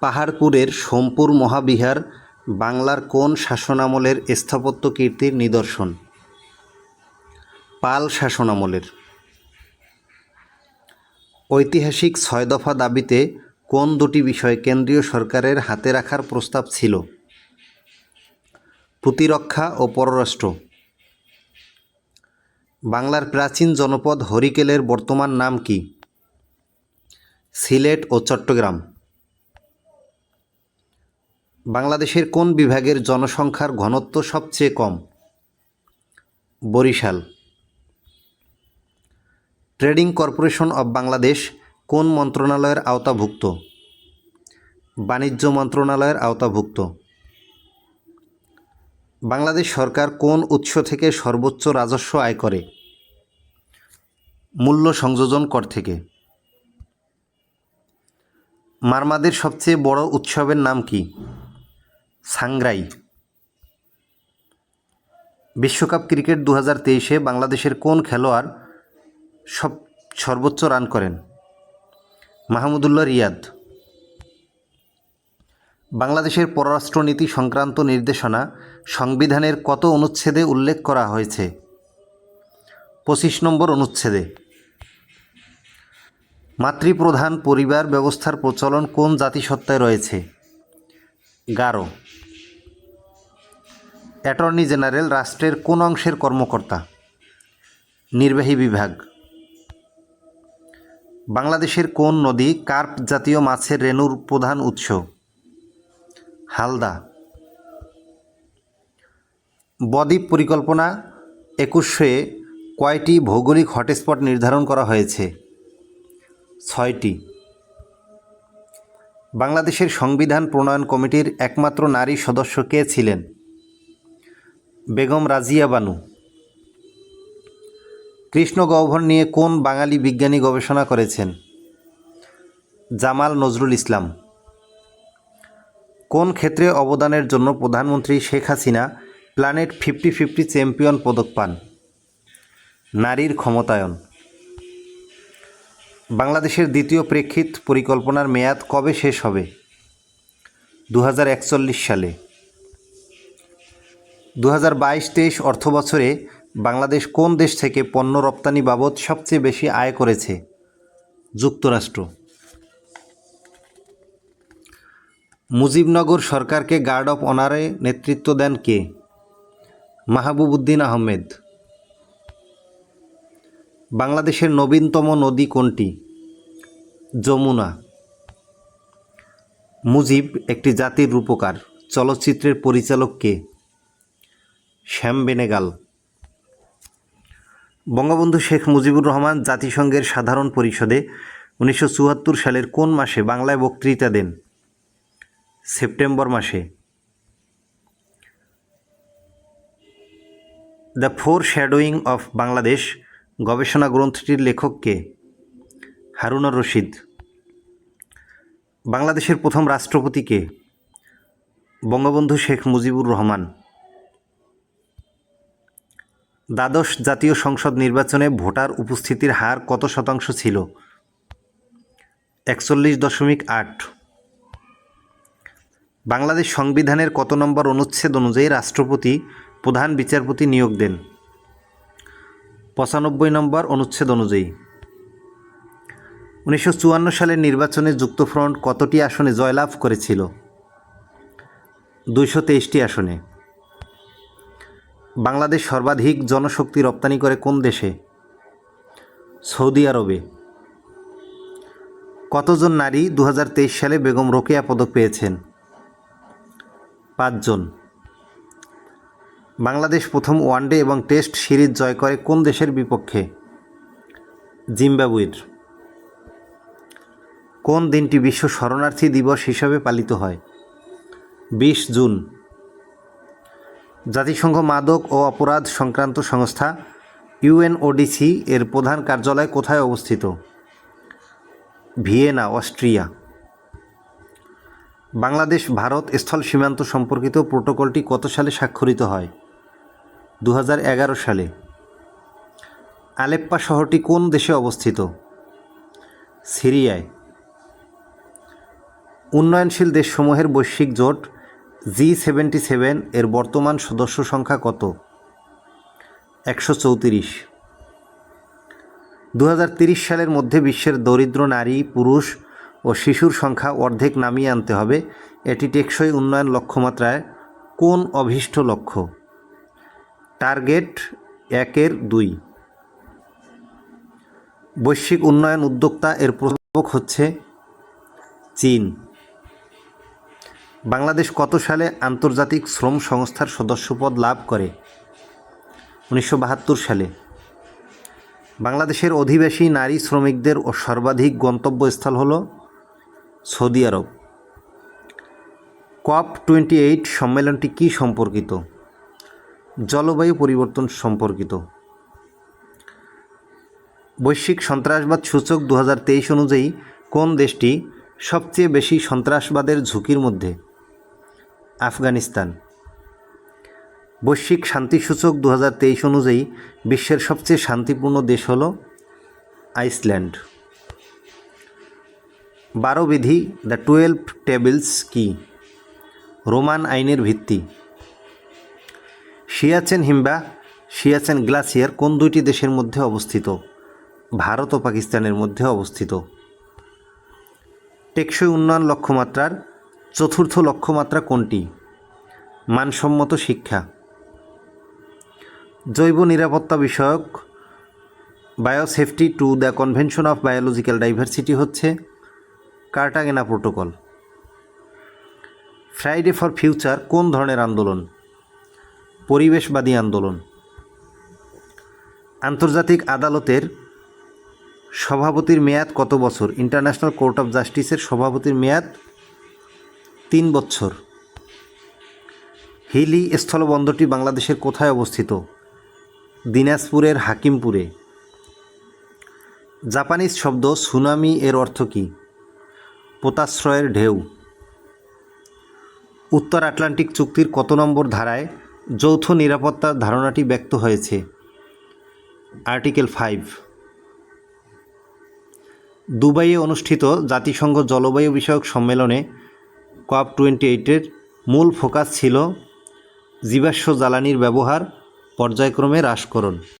পাহাড়পুরের সোমপুর মহাবিহার বাংলার কোন শাসনামলের স্থাপত্য কীর্তির নিদর্শন? পাল শাসনামলের। ঐতিহাসিক ছয় দফা দাবিতে কোন দুটি বিষয় কেন্দ্রীয় সরকারের হাতে রাখার প্রস্তাব ছিল? প্রতিরক্ষা ও পররাষ্ট্র। বাংলার প্রাচীন জনপদ হরিকেলের বর্তমান নাম কি? সিলেট ও চট্টগ্রাম। বাংলাদেশের কোন বিভাগের জনসংখ্যার ঘনত্ব সবচেয়ে কম? Barishal. Trading Corporation of Bangladesh কোন মন্ত্রণালয়ের আওতাভুক্ত? বাণিজ্য মন্ত্রণালয়ের আওতাভুক্ত। বাংলাদেশ সরকার কোন উৎস থেকে সর্বোচ্চ রাজস্ব আয় করে? মূল্য সংযোজন কর থেকে। মারমাদের সবচেয়ে বড় উৎসবের নাম কি? সাংগ্রাই। বিশ্বকাপ ক্রিকেট দু হাজার তেইশে বাংলাদেশের কোন খেলোয়াড় সব, সর্বোচ্চ রান করেন? মাহমুদুল্লাহ রিয়াদ। বাংলাদেশের পররাষ্ট্রনীতি সংক্রান্ত নির্দেশনা সংবিধানের কত অনুচ্ছেদে উল্লেখ করা হয়েছে? পঁচিশ নম্বর অনুচ্ছেদে। মাতৃপ্রধান পরিবার ব্যবস্থার প্রচলন কোন জাতিসত্তায় রয়েছে? গারো অ্যাটর্নি জেনারেল, রাষ্ট্রের কোন অংশের কর্মকর্তা? নির্বাহী বিভাগ। বাংলাদেশের কোন নদী কার্প জাতীয় মাছের রেণুর প্রধান উৎস? হালদা। বদ্বীপ পরিকল্পনা, একুশে কয়টি ভৌগোলিক হটস্পট নির্ধারণ করা হয়েছে? ছয়টি। বাংলাদেশের সংবিধান প্রণয়ন কমিটির একমাত্র নারী সদস্য কে ছিলেন? বেগম রাজিয়া বানু। কৃষ্ণ গহ্বর নিয়ে কোন বাঙালি বিজ্ঞানী গবেষণা করেছেন? জামাল নজরুল ইসলাম। কোন ক্ষেত্রে অবদানের জন্য প্রধানমন্ত্রী Sheikh Hasina Planet fifty fifty Champion পদক পান? নারীর ক্ষমতায়ন। বাংলাদেশের দ্বিতীয় প্রেক্ষিত পরিকল্পনার মেয়াদ কবে শেষ হবে? দু হাজার একচল্লিশ সালে। দু হাজার বাইশ তেইশ অর্থবছরে বাংলাদেশ কোন দেশ থেকে পণ্য রপ্তানি বাবদ সবচেয়ে বেশি আয় করেছে? যুক্তরাষ্ট্র। মুজিবনগর সরকারকে গার্ড অফ অনারে নেতৃত্ব দেন কে? মাহবুব উদ্দিন আহমেদ। বাংলাদেশের নবীনতম নদী কোনটি? যমুনা। মুজিব একটি জাতির রূপকার। চলচ্চিত্রের পরিচালক কে? শ্যাম বেনেগাল বঙ্গবন্ধু শেখ মুজিবুর রহমান জাতিসংঘের সাধারণ পরিষদে উনিশশো চুয়াত্তর সালের কোন মাসে বাংলায় বক্তৃতা দেন? সেপ্টেম্বর মাসে। The foreshadowing of Bangladesh গবেষণা গ্রন্থটির লেখক কে? হারুনার রশিদ। বাংলাদেশের প্রথম রাষ্ট্রপতি কে? বঙ্গবন্ধু শেখ মুজিবুর রহমান। দ্বাদশ জাতীয় সংসদ নির্বাচনে ভোটার উপস্থিতির হার কত শতাংশ ছিল? একচল্লিশ দশমিক আট। বাংলাদেশ সংবিধানের কত নম্বর অনুচ্ছেদ অনুযায়ী রাষ্ট্রপতি, প্রধান বিচারপতি নিয়োগ দেন? পঁচানব্বই নম্বর অনুচ্ছেদ অনুযায়ী। উনিশশো চুয়ান্ন সালের নির্বাচনে যুক্তফ্রন্ট কতটি আসনে জয়লাভ করেছিল? দুইশো তেইশটি আসনে। বাংলাদেশ সর্বাধিক জনশক্তি রপ্তানি করে কোন দেশে? সৌদি আরবে। কতজন নারী দু হাজার তেইশ সালে বেগম রোকেয়া পদক পেয়েছেন? পাঁচজন। বাংলাদেশ প্রথম ওয়ানডে এবং টেস্ট সিরিজ জয় করে কোন দেশের বিপক্ষে? জিম্বাবুয়ের। কোন দিনটি বিশ্ব শরণার্থী দিবস হিসাবে পালিত হয়? বিশ জুন। জাতিসংঘ মাদক ও অপরাধ সংক্রান্ত সংস্থা ইউএনওডিসি এর প্রধান কার্যালয় কোথায় অবস্থিত? Vienna, Austria. বাংলাদেশ, ভারত স্থল সীমান্ত সম্পর্কিত প্রোটোকলটি কত সালে স্বাক্ষরিত হয়? দু হাজার এগারো সালে। আলেপ্পা শহরটি কোন দেশে অবস্থিত? সিরিয়ায়। উন্নয়নশীল দেশসমূহের বৈশ্বিক জোট জি সেভেন্টি সেভেন এর বর্তমান সদস্য সংখ্যা কত? একশো চৌত্রিশ। দু সালের মধ্যে বিশ্বের দরিদ্র নারী, পুরুষ ও শিশুর সংখ্যা অর্ধেক নামিয়ে আনতে হবে। এটি টেকসই উন্নয়ন লক্ষ্যমাত্রায় কোন অভীষ্ট লক্ষ্য? টার্গেট একের দুই। বৈশ্বিক উন্নয়ন উদ্যোক্তা এর প্রভাবক হচ্ছে চীন। বাংলাদেশ কত সালে আন্তর্জাতিক শ্রম সংস্থার সদস্যপদ লাভ করে? উনিশশো বাহাত্তর সালে। বাংলাদেশের অধিবাসী নারী শ্রমিকদের সর্বাধিক গন্তব্যস্থল হল Saudi Arab. COP twenty eight সম্মেলনটি কী সম্পর্কিত? জলবায়ু পরিবর্তন সম্পর্কিত। বৈশ্বিক সন্ত্রাসবাদ সূচক দু হাজার তেইশ অনুযায়ী কোন দেশটি সবচেয়ে বেশি সন্ত্রাসবাদের ঝুঁকির মধ্যে? আফগানিস্তান। বৈশ্বিক শান্তি সূচক দু হাজার তেইশ অনুযায়ী বিশ্বের সবচেয়ে শান্তিপূর্ণ দেশ হল আইসল্যান্ড। বারো বিধি, দ্য টুয়েলভ টেবিলস কি? রোমান আইনের ভিত্তি। সিয়াচেন হিম্বা, সিয়াচেন গ্লাসিয়ার কোন দুইটি দেশের মধ্যে অবস্থিত? ভারত ও পাকিস্তানের মধ্যে অবস্থিত। টেকসই উন্নয়ন লক্ষ্যমাত্রার চতুর্থ লক্ষ্যমাত্রা কোনটি? মানসম্মত শিক্ষা। জৈব নিরাপত্তা বিষয়ক biosafety to the convention of biological diversity হচ্ছে Cartagena Protocol. Friday for future কোন ধরনের আন্দোলন? পরিবেশবাদী আন্দোলন। আন্তর্জাতিক আদালতের সভাপতির মেয়াদ কত বছর? ইন্টারন্যাশনাল কোর্ট অফ জাস্টিসের সভাপতির মেয়াদ তিন বছর। হিলি স্থলবন্দরটি বাংলাদেশের কোথায় অবস্থিত? দিনাজপুরের হাকিমপুরে। জাপানিজ শব্দ সুনামি এর অর্থ কী? পোতাশ্রয়ের ঢেউ। উত্তর আটলান্টিক চুক্তির কত নম্বর ধারায় যৌথ নিরাপত্তার ধারণাটি ব্যক্ত হয়েছে? Article five. দুবাইয়ে অনুষ্ঠিত জাতিসংঘ জলবায়ু বিষয়ক সম্মেলনে কপ টোয়েন্টি এইটের মূল ফোকাস ছিল জীবাশ্ম জ্বালানির ব্যবহার পর্যায়ক্রমে হ্রাসকরণ